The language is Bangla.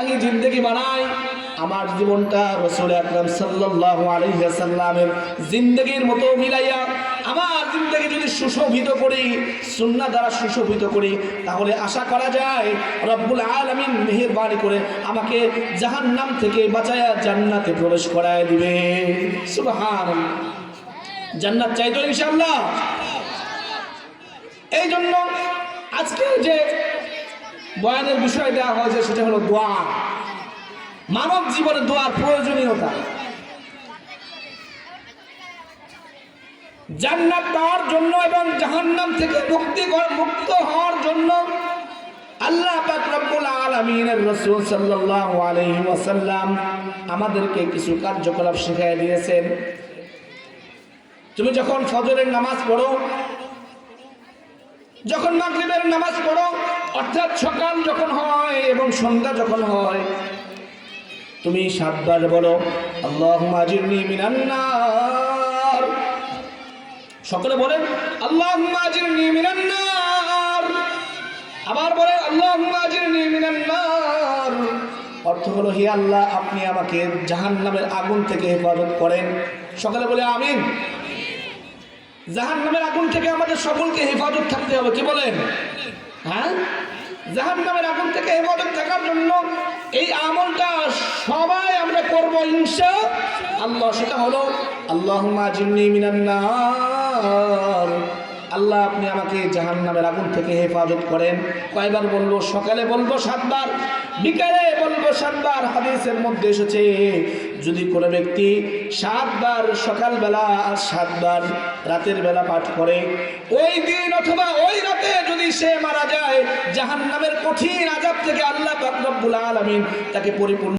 ইলাহি জিন্দগি বানাই আমার জীবনটা রসুল আকরাম সাল্লাল্লাহু আলাইহি সাল্লামের জিন্দগির মতো মিলাইয়া, আমার জিন্দগি যদি সুশোভিত করি, সুন্নাহ দ্বারা সুশোভিত করি, তাহলে আশা করা যায় রব্বুল আলামিন মেহেরবানি করে আমাকে জাহান্নাম থেকে বাঁচায়া জান্নাতে প্রবেশ করায় দিবে। সুবহানাল্লাহ। জান্নাত চাই তো ইনশাআল্লাহ। এই জন্য আজকে যে বয়ানের বিষয় দেওয়া হয়েছে, সেটা হলো দোয়া। মানব জীবনে দোয়ার প্রয়োজনীয়তা। জান্নাত পাওয়ার জন্য এবং জাহান্নাম থেকে মুক্তি মুক্ত হওয়ার জন্য আল্লাহ রব্বুল আলামিনের রাসূল সাল্লাল্লাহু আলাইহি ওয়াসাল্লাম আমাদেরকে কিছু কার্যকলাপ শিখিয়ে দিয়েছেন। তুমি যখন ফজরের নামাজ পড়ো যখন মাগরিবের নামাজ পড়ো, অর্থাৎ সকাল যখন হয় এবং সন্ধ্যা যখন হয়, তুমি সাতবার বলো আল্লাহ আজিরনি মিনান নার। সকলে বলেন আল্লাহ আজিরনি মিনান নার। আবার বলে আল্লাহ আজিরনি মিনান নার। অর্থ হলো, হে আল্লাহ, আপনি আমাকে জাহান নামের আগুন থেকে হেফাজত করেন। সকালে বলে, আমিন। জাহান নামের আগুন থেকে আমাদের সকলকে হেফাজত থাকতে হবে, কি বলেন? হ্যাঁ? জাহান নামের আগুন থেকে হেফাজত থাকার জন্য এই আমলটা সবাই আমরা করব, ইনশা আল্লাহ। সেটা হলো আল্লাহ মিনান্নার আল্লাহ আপনি আমাকে জাহান নামের আগুন থেকে হেফাজত করেন। কয়বার বলব? সকালে বলব সাতবার, বিকালে বলব সাতবার। হাদিসের মধ্যে এসেছে, যদি কোনো ব্যক্তি সাতবার সকালবেলা আর সাতবার রাতের বেলা পাঠ করে, ওই দিন অথবা ওই রাতে যদি সে মারা যায় জাহান নামের কঠিন আজাব থেকে আল্লাহ রব্বুল আলামিন তাকে পরিপূর্ণ